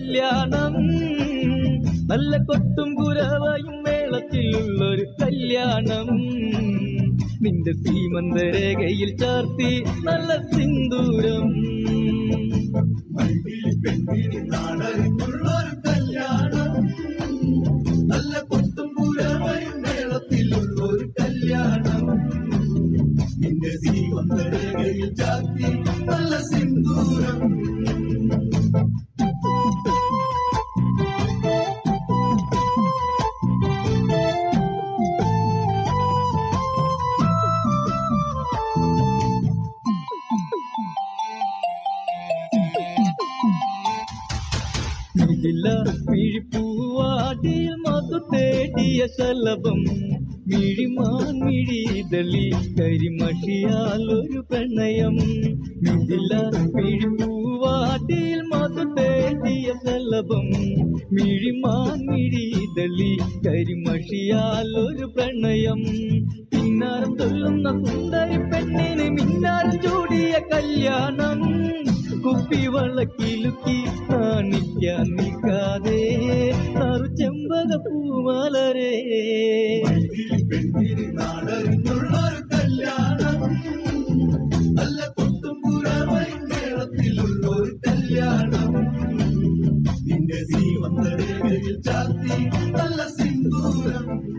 കല്യാണം. നല്ല കൊട്ടും കുരവയും മേളത്തിലുള്ളൊരു കല്യാണം. നിന്റെ സീമന്തരേഖയിൽ ചാർത്തി നല്ല സിന്ദൂരം. നല്ല കൊട്ടും നിന്റെ നല്ല സിന്ദൂരം. ഇതില്ല മിഴിപ്പൂവാടിയിൽ മധു തേടിയ ശലഭം. മിഴിമാൻ മിഴിതളി കരിമഷിയാൽ ഒരു പ്രണയം. ഇതില്ല മിഴിപ്പൂവാടിയിൽ മധു തേടിയ ശലഭം. മിഴിമാൻ മിഴിതളി കരിമഷിയാൽ ഒരു പ്രണയം. പിന്നാരം തൊല്ലുന്ന സുന്ദരി പെണ്ണിന് മിന്നാരം ചൂടിയ കല്യാണം. കുപ്പി വള്ളക്കിലുക്കി കാണിക്കാൻ നിൽക്കാതെ ആറു ചെമ്പക പൂമാലരേ കല്യാണം. അല്ല കൊട്ടും കല്യാണം. നിന്റെ നല്ല സിന്ദൂരം.